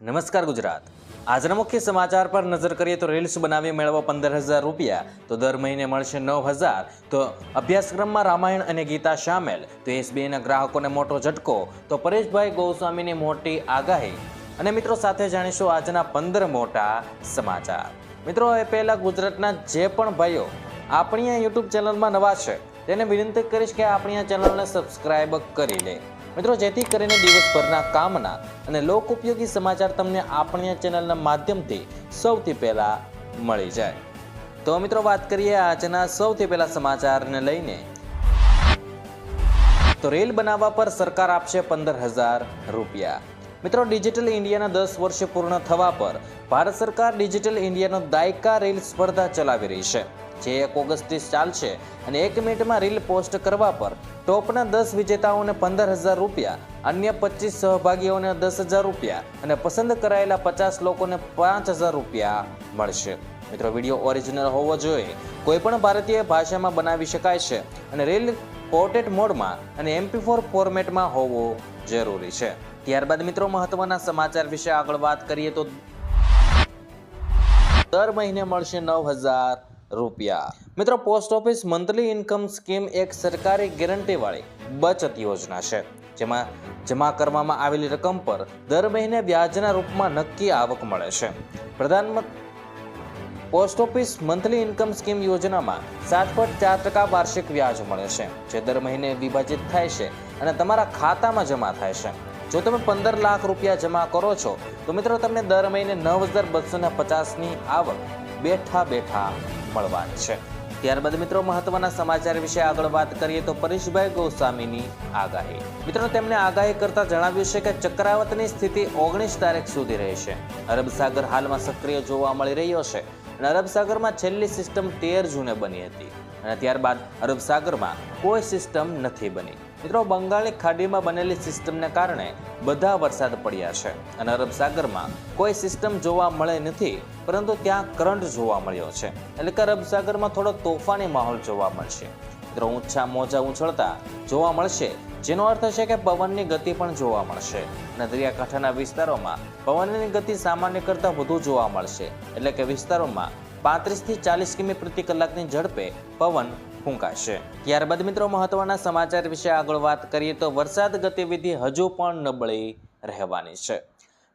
નમસ્કાર ગુજરાત. આજના મુખ્ય સમાચાર પર નજર કરીએ તો રીલ્સ બનાવી મેળવો પંદર હજાર રૂપિયા, તો દર મહિને મળશે નવ હજાર તો અભ્યાસક્રમમાં રામાયણ અને ગીતા સામેલ, તો એસબીઆઈના ગ્રાહકોને મોટો ઝટકો, તો પરેશભાઈ ગોસ્વામીની મોટી આગાહી. અને મિત્રો સાથે જાણીશું આજના પંદર મોટા સમાચાર. મિત્રો એ પહેલાં ગુજરાતના જે પણ ભાઈઓ આપણી આ યુટ્યુબ ચેનલમાં નવા છે, તેને વિનંતી કરીશ કે આપણી આ ચેનલને સબસ્ક્રાઈબ કરી લે. મિત્રો, જેથી કરીને દિવસભરના કામના અને લોક ઉપયોગી સમાચાર તમને આપણી ચેનલના માધ્યમથી સૌથી પહેલા મળી જાય. તો મિત્રો, વાત કરીએ આજના સૌથી પહેલા સમાચારને લઈને. તો રેલ બનાવવા પર સરકાર આપશે પંદર હજાર રૂપિયા. મિત્રો, ડિજિટલ ઇન્ડિયાના દસ વર્ષ પૂર્ણ થવા પર ભારત સરકાર ડિજિટલ ઇન્ડિયાનો દાયકા રેલ સ્પર્ધા ચલાવી રહી છે. જે એક ઓગસ્ટથી ચાલશે અને એક મિનિટમાં રીલ પોસ્ટ કરવા પર ટોપના દસ વિજેતાઓને પંદર હજાર રૂપિયા, અન્ય પચીસ સહભાગીઓને દસ હજાર રૂપિયા અને પસંદ કરાયેલા પચાસ લોકોને પાંચ હજાર રૂપિયા મળશે. મિત્રો, વીડિયો ઓરિજિનલ હોવો જોઈએ. કોઈ પણ ભારતીય ભાષામાં બનાવી શકાય છે અને રીલ પોર્ટેટ મોડમાં અને એમપી ફોર ફોર્મેટમાં હોવો જરૂરી છે. ત્યારબાદ મિત્રો, મહત્વના સમાચાર વિશે આગળ વાત કરીએ તો દર મહિને મળશે નવ હજાર રૂપિયા. મિત્રો, post office monthly income scheme એક સરકારી ગેરંટીવાળી બચત યોજના છે, જેમાં જમા કરવામાં આવેલી રકમ પર દર મહિને વ્યાજના રૂપમાં નક્કી આવક મળે છે. પ્રધાનમંત્રી post office monthly income scheme યોજનામાં સાત પોઈન્ટ ચાર ટકા વાર્ષિક વ્યાજ મળે છે, જે દર મહિને વિભાજિત થાય છે અને તમારા ખાતામાં જમા થાય છે. જો તમે પંદર લાખ રૂપિયા જમા કરો છો, તો મિત્રો, તમને દર મહિને નવ હજાર બસો ને પચાસની આવક બેઠા બેઠા મળવાની છે. ત્યારબાદ મિત્રો મહત્વના સમાચાર વિશે આગળ વાત કરીએ તો પરેશભાઈ ગોસ્વામીની આગાહી. મિત્રો તેમણે આગાહી કરતા જણાવ્યું છે કે ચક્રાવતની સ્થિતિ ઓગણીસ તારીખ સુધી રહેશે. અરબ સાગર હાલમાં સક્રિય જોવા મળી રહ્યો છે અને અરબ સાગરમાં છેલ્લી સિસ્ટમ તેર જૂને બની હતી. અને ત્યારબાદ અરબ સાગરમાં કોઈ સિસ્ટમ નથી બની. મિત્રો, બંગાળની ખાડીમાં બનેલી સિસ્ટમને કારણે બધા વરસાદ પડ્યા છે અને અરબ સાગરમાં કોઈ સિસ્ટમ જોવા મળે નથી, પરંતુ ત્યાં કરંટ જોવા મળ્યો છે. એટલે કે અરબ સાગરમાં થોડો તોફાની માહોલ જોવા મળશે. મિત્રો, ઊંચા મોજા ઉછળતા જોવા મળશે, જેનો અર્થ છે કે પવનની ગતિ પણ જોવા મળશે અને દરિયાકાંઠાના વિસ્તારોમાં પવનની ગતિ સામાન્ય કરતાં વધુ જોવા મળશે. એટલે કે વિસ્તારોમાં પાંત્રીસથી ચાલીસ કિમી પ્રતિ કલાકની ઝડપે પવન ફૂંકાશે. ત્યારબાદ મિત્રો મહત્વના સમાચાર વિશે આગળ વાત કરીએ તો વરસાદ ગતિવિધિ હજુ પણ નબળી રહેવાની છે.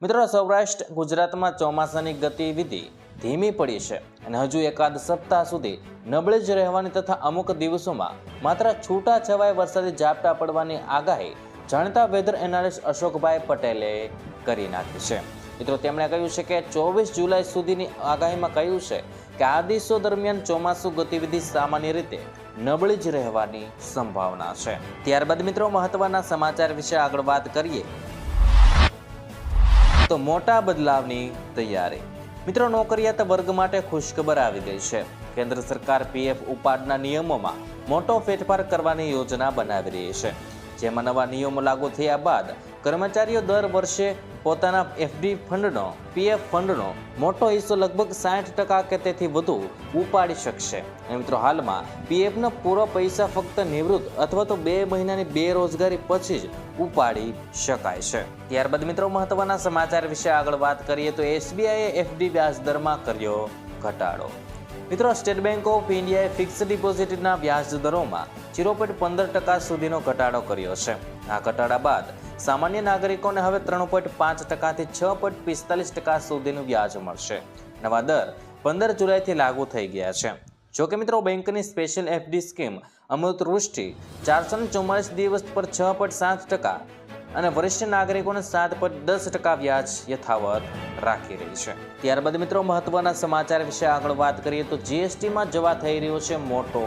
મિત્રો સૌરાષ્ટ્ર, ગુજરાતમાં ચોમાસાની ગતિવિધિ ધીમી પડી છે અને હજુ એકાદ સપ્તાહ સુધી નબળી જ રહેવાની તથા અમુક દિવસોમાં માત્ર છૂટા છવાય વરસાદી ઝાપટા પડવાની આગાહી જાણતા વેધર એનાલિસ્ટ અશોકભાઈ પટેલે કરી નાખી છે. મિત્રો તેમણે કહ્યું છે કે ચોવીસ જુલાઈ સુધીની આગાહીમાં કહ્યું છે કે આ દિવસો દરમિયાન ચોમાસુ ગતિવિધિ સામાન્ય રીતે નબળી જ રહેવાની સંભાવના છે. ત્યારબાદ મિત્રો, મહત્વના સમાચાર વિશે આગળ વાત કરીએ. તો મોટા બદલાવની તૈયારી. મિત્રો, નોકરિયાત વર્ગ માટે ખુશખબર આવી ગઈ છે. કેન્દ્ર સરકાર પીએફ ઉપાડના નિયમોમાં મોટો ફેરફાર કરવાની યોજના બનાવી રહી છે. જેમાં નવા નિયમો લાગુ થયા બાદ કર્મચારીઓ દર વર્ષે પોતાના એફડી ફંડનો પીએફ ફંડનો મોટો હિસ્સો લગભગ સાઠ ટકા કે તેથી વધુ ઉપાડી શકશે. મિત્રો, હાલમાં પીએફનો પૂરો પૈસા ફક્ત નિવૃત્ત અથવા તો બે મહિનાની બેરોજગારી પછી જ ઉપાડી શકાય છે. ત્યારબાદ મિત્રો, મહત્વના સમાચાર વિશે આગળ વાત કરીએ તો એસબીઆઈએ એફડી વ્યાજ દરમાં કર્યો ઘટાડો. મિત્રો, સ્ટેટ બેંક ઓફ ઇન્ડિયાએ ફિક્સ ડિપોઝિટના વ્યાજ દરોમાં ઝીરો પોઈન્ટ પંદર ટકા સુધીનો ઘટાડો કર્યો છે. આ ઘટાડા બાદ સામાન્ય નાગરિકોને હવે ત્રણ પોઈન્ટ પાંચ ટકાથી છ પોઈન્ટ પિસ્તાલીસ ટકા સુધીનું વ્યાજ મળશે. નવા દર પંદર જુલાઈથી લાગુ થઈ ગયા છે. જો કે મિત્રો, બેંકની special FD scheme Amrit Vrishti ચારસો ને ચુમ્માલીસ દિવસ પર છ પોઈન્ટ સાત ટકા અને વરિષ્ઠ નાગરિકોને સાત પોઈન્ટ દસ ટકા વ્યાજ યથાવત રાખી રહી છે. ત્યારબાદ મિત્રો, મહત્વના સમાચાર વિશે આગળ વાત કરીએ તો જીએસટીમાં જવા થઈ રહ્યો છે મોટો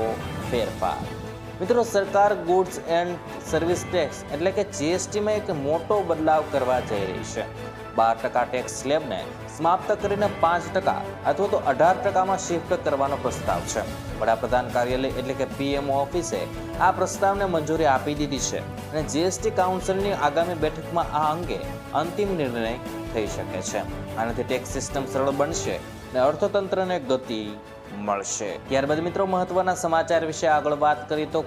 ફેરફાર. મિત્રો, સરકાર ગુડ્સ એન્ડ સર્વિસ ટેક્સ એટલે કે જીએસટીમાં એક મોટો બદલાવ કરવા જઈ રહી છે. બાર ટકા ટેક્સ સ્લેબને સમાપ્ત કરીને પાંચ ટકા અથવા તો અઢાર ટકામાં શિફ્ટ કરવાનો પ્રસ્તાવ છે. વડાપ્રધાન કાર્યાલય એટલે કે પીએમઓ ઓફિસે આ પ્રસ્તાવને મંજૂરી આપી દીધી છે અને જીએસટી કાઉન્સિલની આગામી બેઠકમાં આ અંગે અંતિમ નિર્ણય થઈ શકે છે. આનાથી ટેક્સ સિસ્ટમ સરળ બનશે અને અર્થતંત્રને ગતિ મળશે. ત્યારબાદ મિત્રો, મહત્વના સમાચાર વિશે આગળ વાત કરીએ તો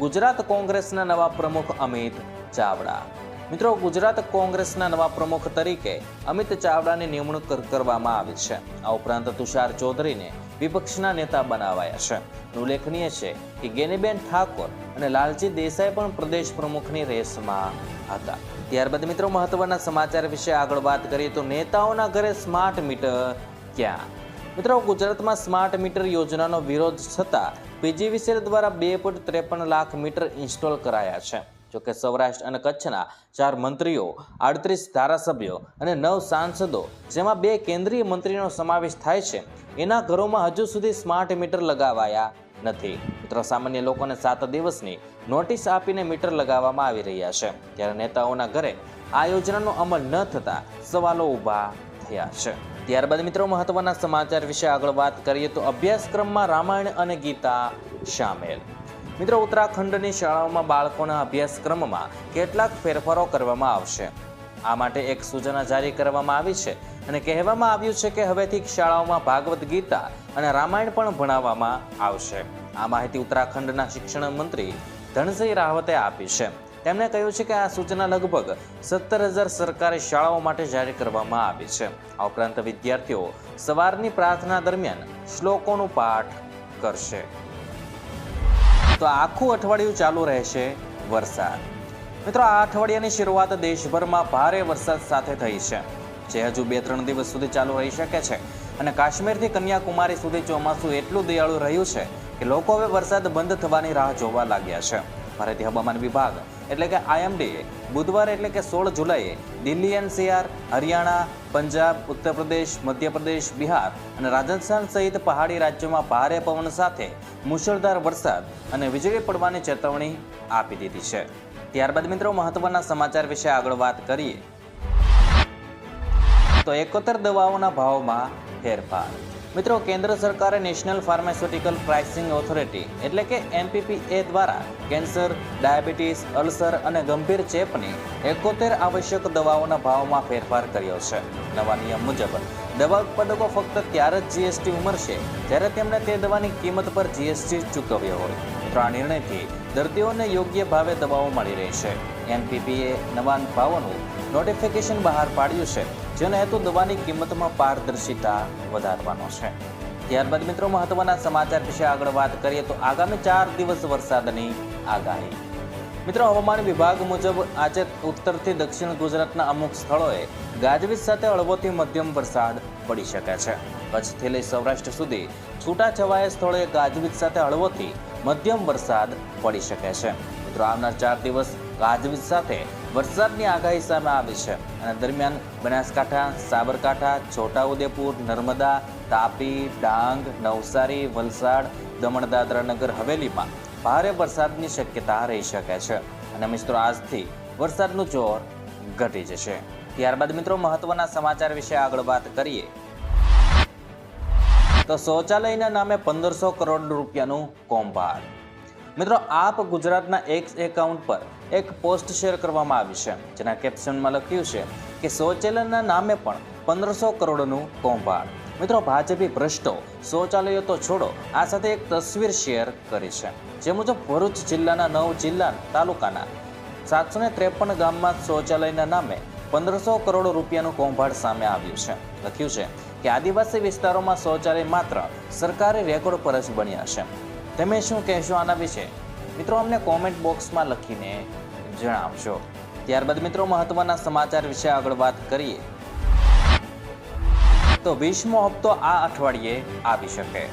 ગુજરાત કોંગ્રેસના નવા પ્રમુખ અમિત ચાવડા. મિત્રો, ગુજરાત કોંગ્રેસના નવા પ્રમુખ તરીકે અમિત ચાવડાની નિમણૂક કરવામાં આવી છે. આ ઉપરાંત તુષાર ચૌધરીને વિપક્ષના નેતા બનાવાયા છે. ઉલ્લેખનીય છે કે ગેનીબેન ઠાકોર અને લાલજી દેસાઈ પણ પ્રદેશ પ્રમુખની રેસમાં હતા. ત્યારબાદ મિત્રો, મહત્વના સમાચાર વિશે આગળ વાત કરીએ તો નેતાઓના ઘરે સ્માર્ટ મીટર ક્યાં મિત્રો, ગુજરાતમાં સ્માર્ટ મીટર યોજનાનો વિરોધ છતાં પીજીવીસીએલ દ્વારા બે પોઈન્ટ ત્રેપન લાખ મીટર ઇન્સ્ટોલ કરાયા છે. જોકે સૌરાષ્ટ્ર અને કચ્છના ચાર મંત્રીઓ, આડત્રીસ ધારાસભ્યો અને નવ સાંસદો, જેમાં બે કેન્દ્રીય મંત્રીનો સમાવેશ થાય છે, એના ઘરોમાં હજુ સુધી સ્માર્ટ મીટર લગાવાયા નથી. મિત્રો, સામાન્ય લોકોને સાત દિવસની નોટિસ આપીને મીટર લગાવવામાં આવી રહ્યા છે. ત્યારે નેતાઓના ઘરે આ યોજનાનો અમલ ન થતાં સવાલો ઊભા થયા છે. ત્યારબાદ મિત્રો, મહત્વના સમાચાર વિશે આગળ વાત કરીએ તો અભ્યાસક્રમમાં રામાયણ અને ગીતા સામેલ. મિત્રો, ઉત્તરાખંડની શાળાઓમાં બાળકોના અભ્યાસક્રમમાં કેટલાક ફેરફારો કરવામાં આવશે. આ માટે એક સૂચના જારી કરવામાં આવી છે અને કહેવામાં આવ્યું છે કે હવેથી શાળાઓમાં ભાગવત ગીતા અને રામાયણ પણ ભણાવવામાં આવશે. આ માહિતી ઉત્તરાખંડના શિક્ષણ મંત્રી ધનસિંહ રાવતે આપી છે. તેમણે કહ્યું છે કે આ સૂચના લગભગ સત્તર હજાર સરકારી શાળાઓ માટે જારી કરવામાં આવી છે. આ ઉપરાંત વિદ્યાર્થીઓ સવારની પ્રાર્થના દરમિયાન શ્લોકોનું પાઠ કરશે. તો આખું અઠવાડિયું ચાલુ રહેશે વરસાદ. મિત્રો, આ અઠવાડિયાની શરૂઆત દેશભરમાં ભારે વરસાદ સાથે થઈ છે. જે હજુ બે ત્રણ દિવસ સુધી ચાલુ રહી શકે છે. અને કાશ્મીરથી કન્યાકુમારી સુધી ચોમાસું એટલું દયાળુ રહ્યું છે કે લોકો હવે વરસાદ બંધ થવાની રાહ જોવા લાગ્યા છે. ભારતીય હવામાન વિભાગ એટલે કે આઈએમડીએ બુધવારે એટલે કે સોળ જુલાઈએ દિલ્હી એનસીઆર હરિયાણા, પંજાબ ઉત્તર પ્રદેશ મધ્યપ્રદેશ, બિહાર અને રાજસ્થાન સહિત પહાડી રાજ્યોમાં ભારે પવન સાથે મુશળધાર વરસાદ અને વીજળી પડવાની ચેતવણી આપી દીધી છે. ત્યારબાદ મિત્રો મહત્વના સમાચાર વિશે આગળ વાત કરીએ. તો એકોતેર દવાઓના ભાવમાં ફેરફાર. મિત્રો, કેન્દ્ર સરકારે નેશનલ ફાર્માસ્યુટિકલ પ્રાઇસિંગ ઓથોરિટી, એટલે કે એનપીપીએ દ્વારા કેન્સર, ડાયાબિટીસ, અલ્સર અને ગંભીર ચેપની એકોતેર આવશ્યક દવાઓના ભાવમાં ફેરફાર કર્યો છે. નવા નિયમ મુજબ, દવા ઉત્પાદકો ફક્ત ત્યારે જ જીએસટી ઉમરશે જ્યારે તેમણે તે દવાની કિંમત પર જીએસટી ચૂકવ્યો હોય. મિત્રો, આ નિર્ણયથી દર્દીઓને યોગ્ય ભાવે દવાઓ મળી રહેશે એનપીપીએ નવા ભાવોનું નોટિફિકેશન બહાર પાડ્યું છે. જેનો હેતુ દવાની કિંમતમાં પારદર્શિતા વધારવાનો છે. ત્યારબાદ મિત્રો, મહત્વના સમાચાર વિશે આગળ વાત કરીએ તો આગામી ચાર દિવસ વરસાદની આગાહી. મિત્રો, હવામાન વિભાગ મુજબ આજે ઉત્તરથી દક્ષિણ ગુજરાતના અમુક સ્થળોએ ગાજવીજ સાથે હળવોથી મધ્યમ વરસાદ પડી શકે છે. કચ્છથી લઈ સૌરાષ્ટ્ર સુધી છૂટાછવાયા સ્થળોએ ગાજવીજ સાથે હળવોથી મધ્યમ વરસાદ પડી શકે છે. મિત્રો, આવનાર ચાર દિવસ ગાજવીજ સાથે વરસાદની આગાહી સામે આવી છે અને દરમિયાન બનાસકાંઠા, સાબરકાંઠા, છોટાઉદેપુર, નર્મદા, તાપી, ડાંગ, નવસારી, વલસાડ, દમણ, દાદરાનગર, હવેલીમાં ભારે વરસાદની શક્યતા રહી શકે છે. અને મિત્રો, આજથી વરસાદનું જોર ઘટી જશે. ત્યારબાદ મિત્રો, મહત્વના સમાચાર વિશે આગળ વાત કરીએ. તો શૌચાલયના નામે પંદરસો કરોડ રૂપિયાનું કૌભાંડ. મિત્રો, આપ ગુજરાતના એક્સ એકાઉન્ટ પર એક પોસ્ટ શેર કરવામાં આવી છે, જેના કેપ્શનમાં લખ્યું છે કે શૌચાલયના નામે પણ પંદરસો કરોડનું કૌભાંડ. મિત્રો, ભાજપે ભ્રષ્ટો, શૌચાલયો તો છોડો, આ સાથે એક તસવીર શેર કરી છે, જે મુજબ ભરૂચ જિલ્લાના નવ જિલ્લા તાલુકાના સાતસો ને ત્રેપન ગામમાં શૌચાલયના નામે પંદરસો કરોડ રૂપિયાનું કૌભાંડ સામે આવ્યું છે. લખ્યું છે કે આદિવાસી વિસ્તારોમાં શૌચાલય માત્ર સરકારી રેકોર્ડ પર જ બન્યા છે. તમે શું કહેશો આના વિશે? મિત્રો, અમને કોમેન્ટ બોક્સમાં લખીને જણાવશો. ત્યારબાદ મિત્રો, મહત્વના સમાચાર વિશે આગળ વાત કરીએ. તો વીસમો હપ્તો આ અઠવાડિયે આવી શકે.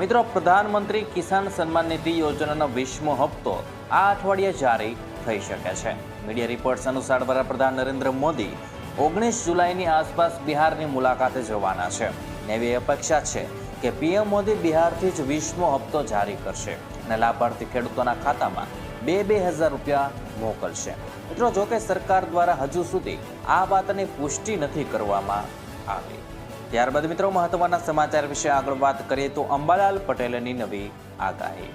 મિત્રો, પ્રધાનમંત્રી કિસાન સન્માન નિધિ યોજનાનો વીસમો હપ્તો આ અઠવાડિયે જારી થઈ શકે છે. મીડિયા રિપોર્ટ્સ અનુસાર વડાપ્રધાન નરેન્દ્ર મોદી ઓગણીસ જુલાઈની આસપાસ બિહારની મુલાકાતે જવાના છે. એવી અપેક્ષા છે કે પીએમ મોદી બિહારથી જ વીસમો હપ્તો જારી કરશે અને લાભાર્થી ખેડૂતોના ખાતામાં બે બે હજાર રૂપિયા મોકલશે. મિત્રો જોકે સરકાર દ્વારા હજુ સુધી આ વાતની પુષ્ટિ નથી કરવામાં આવી. ત્યારબાદ મિત્રો, મહત્વના સમાચાર વિશે આગળ વાત કરીએ તો અંબાલાલ પટેલની નવી આગાહી.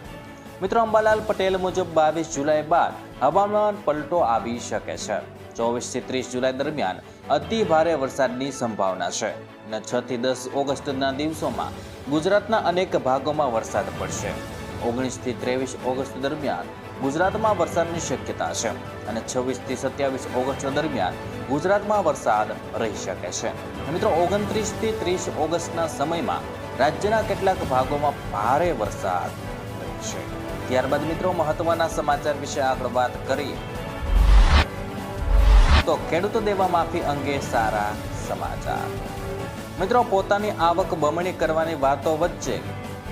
મિત્રો, અંબાલાલ પટેલ મુજબ બાવીસ જુલાઈ બાદ હવામાન પલટો આવી શકે છે. ચોવીસથી ત્રીસ જુલાઈ દરમિયાન અતિ ભારે વરસાદની સંભાવના છે અને છ થી દસ ઓગસ્ટના દિવસોમાં ગુજરાતના અનેક ભાગોમાં વરસાદ પડશે. ઓગણીસથી ત્રેવીસ ઓગસ્ટ દરમિયાન ગુજરાતમાં વરસાદની શક્યતા છે અને છવ્વીસથી સત્યાવીસ ઓગસ્ટ દરમિયાન ગુજરાતમાં વરસાદ રહી શકે છે. મિત્રો, ઓગણત્રીસથી ત્રીસ ઓગસ્ટના સમયમાં રાજ્યના કેટલાક ભાગોમાં ભારે વરસાદ રહેશે ત્યારબાદ મિત્રો, મહત્વના સમાચાર વિશે આગળ વાત કરીએ તો ખેડૂતો દેવા માફી અંગે સારા સમાચાર. મિત્રો, પોતાની આવક બમણી કરવાની વાતો વચ્ચે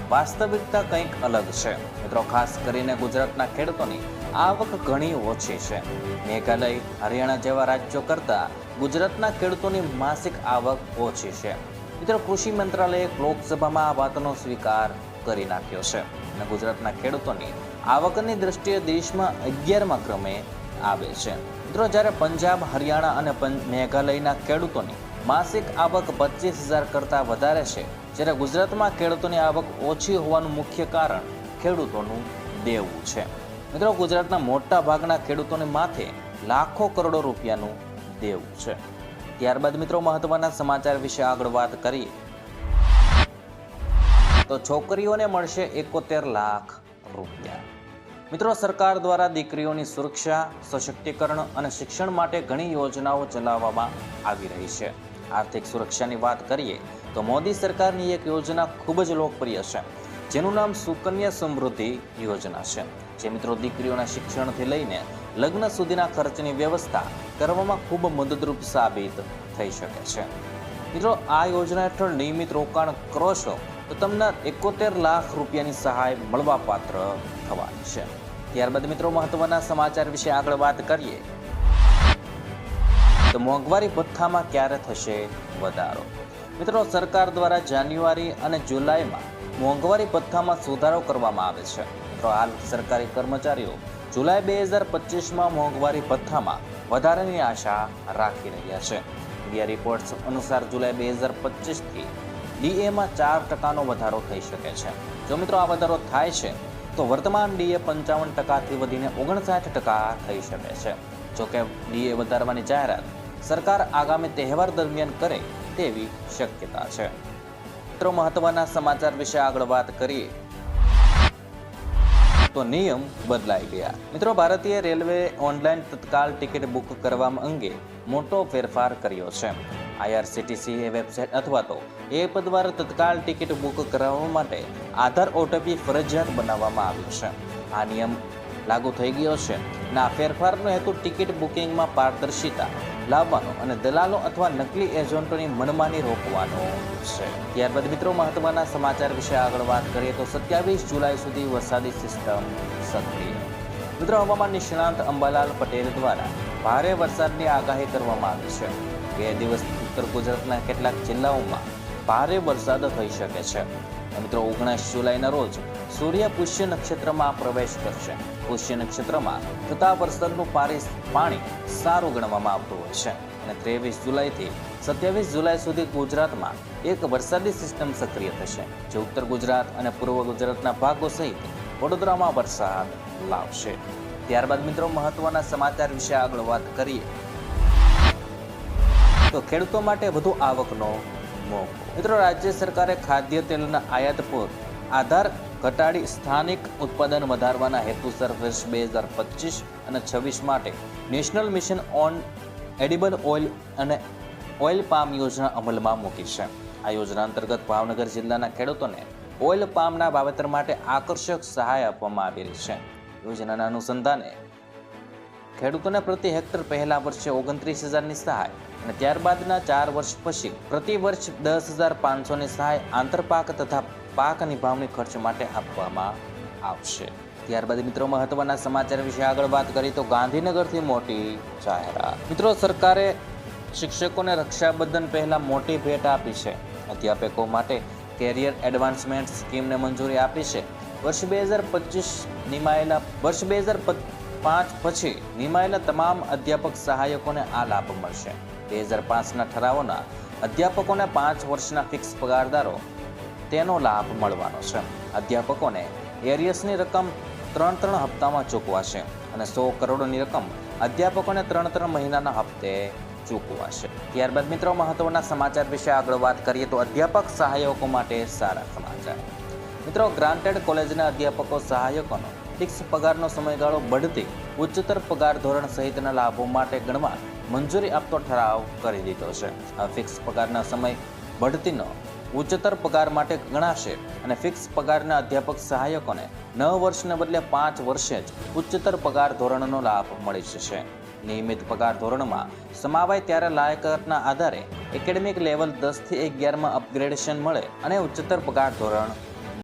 વાસ્તવિકતા કંઈક અલગ છે. મિત્રો, ખાસ કરીને ગુજરાતના ખેડૂતોની આવક ઘણી ઓછી છે. મેઘાલય, હરિયાણા જેવા રાજ્યો કરતાં ગુજરાતના ખેડૂતોની માસિક આવક ઓછી છે. મિત્રો, કૃષિ મંત્રાલયે લોકસભામાં આ વાતનો સ્વીકાર કરી નાખ્યો છે અને ગુજરાતના ખેડૂતોની આવકની દ્રષ્ટિએ દેશમાં અગિયારમા ક્રમે આવે છે. મિત્રો, જ્યારે પંજાબ, હરિયાણા અને મેઘાલયના ખેડૂતોની માસિક આવક પચીસ હજાર કરતાં વધારે છે, જ્યારે ગુજરાતમાં ખેડૂતોની આવક ઓછી હોવાનું મુખ્ય કારણ ખેડૂતોનું દેવું છે. મિત્રો, ગુજરાતના મોટા ભાગના ખેડૂતોને માથે લાખો કરોડો રૂપિયાનું દેવું છે. ત્યારબાદ મિત્રો, મહત્વના સમાચાર વિશે આગળ વાત કરીએ. તો છોકરીઓને મળશે એકોતેર લાખ રૂપિયા. મિત્રો, સરકાર દ્વારા દીકરીઓની સુરક્ષા, સશક્તિકરણ અને શિક્ષણ માટે ઘણી યોજનાઓ ચલાવવામાં આવી રહી છે. આર્થિક સુરક્ષાની વાત કરીએ, તો મોદી સરકારની એક યોજના ખૂબ જ લોકપ્રિય છે, જેનું નામ સુકન્યા સમૃદ્ધિ યોજના છે. જે મિત્રો દીકરીઓના શિક્ષણથી લઈને લગ્ન સુધીના ખર્ચની વ્યવસ્થા કરવામાં ખૂબ મદદરૂપ સાબિત થઈ શકે છે. મિત્રો, આ યોજના હેઠળ નિયમિત રોકાણ કરો છો, તો તમને એકોતેર લાખ રૂપિયાની સહાય મળવા પાત્ર થવાની છે. ત્યારબાદ મિત્રો, મહત્વના સમાચાર વિશે આગળ વાત કરીએ. તો મોંઘવારી ભથ્થામાં ક્યારે થશે વધારો? મિત્રો, સરકાર દ્વારા જાન્યુઆરી અને જુલાઈમાં મોંઘવારી ભથ્થામાં સુધારો કરવામાં આવે છે. તો હાલ સરકારી કર્મચારીઓ જુલાઈ બે હજાર પચીસમાં મોંઘવારી ભથ્થામાં વધારાની આશા રાખી રહ્યા છે. મીડિયા રિપોર્ટ્સ અનુસાર જુલાઈ બે હજાર પચીસથી ડીએમાં ચાર ટકાનો વધારો થઈ શકે છે. જો મિત્રો આ વધારો થાય છે, તો વર્તમાન ડીએ પંચાવન ટકાથી વધીને ઓગણસાઠ ટકા થઈ શકે છે. જોકે ડીએ વધારવાની જાહેરાત સરકાર આગામી તહેવાર દરમિયાન કરે તેવી શક્યતા છે. મિત્રો, મહત્વના સમાચાર વિશે આગળ વાત કરીએ. તો નિયમ બદલાઈ ગયા. મિત્રો, ભારતીય railway online Tatkal ticket book કરવા અંગે મોટો ફેરફાર કર્યો છે. આઈઆરસીટીસી વેબસાઇટ અથવા તો એપ દ્વારા તત્કાલ ટિકિટ બુક કરાવવા માટે આધાર ઓટીપી ફરજિયાત બનાવવામાં આવ્યો છે. આ નિયમ લાગુ થઈ ગયો છે. આ ફેરફારનો હેતુ ટિકિટ બુકિંગમાં પારદર્શિતા લાવવાનો અને દલાલો અથવા નકલી એજન્ટોની મનમાની રોકવાનો છે. ત્યારબાદ મિત્રો, મહત્વના સમાચાર વિશે આગળ વાત કરીએ તો સત્યાવીસ જુલાઈ સુધી વરસાદી સિસ્ટમ સક્રિય. મિત્રો, હવામાન નિષ્ણાંત અંબાલાલ પટેલ દ્વારા ભારે વરસાદની આગાહી કરવામાં આવી છે. બે દિવસ ઉત્તર ગુજરાતના કેટલાક જિલ્લાઓમાં ભારે વરસાદ થઈ શકે છે. મિત્રો, ઓગણીસ જુલાઈના રોજ સૂર્ય પુષ્ય નક્ષત્રમાં પ્રવેશ કરશે. પુષ્ય ક્ષેત્રમાં થતા વરસાદનું પારી પાણી સારું ગણવામાં આવતું હોય છે. અને ત્રેવીસ જુલાઈથી સત્યાવીસ જુલાઈ સુધી ગુજરાતમાં એક વરસાદી સિસ્ટમ સક્રિય થશે, જે ઉત્તર ગુજરાત અને પૂર્વ ગુજરાતના ભાગો સહિત વડોદરામાં વરસાદ લાવશે. ત્યારબાદ મિત્રો મહત્વના સમાચાર વિશે આગળ વાત કરીએ. તો ખેડૂતો માટે વધુ આવકનો મોકો. મિત્રો રાજ્ય સરકારે ખાદ્ય તેલના આયાત પર આધાર ઘટાડી સ્થાનિક ઉત્પાદન વધારવાના હેતુસર વર્ષ બે હજાર પચીસ અને છવ્વીસ માટે national mission on edible oil અને ઓઇલ પામ યોજના અમલમાં મૂકી છે. આ યોજના અંતર્ગત ભાવનગર જિલ્લાના ખેડૂતોને ઓઇલ પામના વાવેતર માટે આકર્ષક સહાય આપવામાં આવી રહી છે. યોજનાના અનુસંધાને ખેડૂતોને પ્રતિ હેક્ટર પહેલા વર્ષે ઓગણત્રીસ હજારની સહાય અને ત્યારબાદના ચાર વર્ષ પછી પ્રતિ વર્ષ દસ હજાર પાંચસોની સહાય આંતરપાક તથા પાક ભાવની ખર્ચ માટે આપવામાં આવશે. ત્યારબાદ મિત્રો, મહત્વના સમાચાર વિશે આગળ વાત કરીએ તો ગાંધીનગરથી મોટી જાહેરાત. મિત્રો, સરકારે શિક્ષકોને રક્ષાબંધન પહેલાં મોટી ભેટ આપી છે. અધ્યાપકો માટે કેરિયર એડવાન્સમેન્ટ સ્કીમને મંજૂરી આપી છે. વર્ષ બે હજાર પચીસ નિમાયેલા, વર્ષ બે હજાર પાંચ પછી નિમાયેલા તમામ અધ્યાપક સહાયકોને આ લાભ મળશે. બે હજાર પાંચના ઠરાવોના અધ્યાપકોને પાંચ વર્ષના ફિક્સ પગારદારો તેનો લાભ મળવાનો છે. અધ્યાપકોને એરિયસની રકમ ત્રણ ત્રણ હપ્તામાં ચૂકવાશે અને સો કરોડની રકમ અધ્યાપકોને ત્રણ ત્રણ મહિનાના હપ્તે ચૂકવાશે. ત્યારબાદ મિત્રો, મહત્વના સમાચાર વિશે આગળ વાત કરીએ તો અધ્યાપક સહાયકો માટે સારા સમાચાર. મિત્રો, ગ્રાન્ટેડ કોલેજના અધ્યાપકો સહાયકોનો ફિક્સ પગારનો સમયગાળો બઢતી ઉચ્ચતર પગાર ધોરણ સહિતના લાભો માટે ગણવા મંજૂરી આપતો ઠરાવ કરી દીધો છે. આ ફિક્સ પગારના સમય બઢતીનો ઉચ્ચતર પગાર માટે ગણાશે અને ફિક્સ પગારના અધ્યાપક સહાયકોને નવ વર્ષને બદલે પાંચ વર્ષે જ ઉચ્ચતર પગાર ધોરણનો લાભ મળી જશે. નિયમિત પગાર ધોરણમાં સમાવાય ત્યારે લાયકાતના આધારે એકેડેમિક લેવલ દસથી અગિયારમાં અપગ્રેડેશન મળે અને ઉચ્ચતર પગાર ધોરણ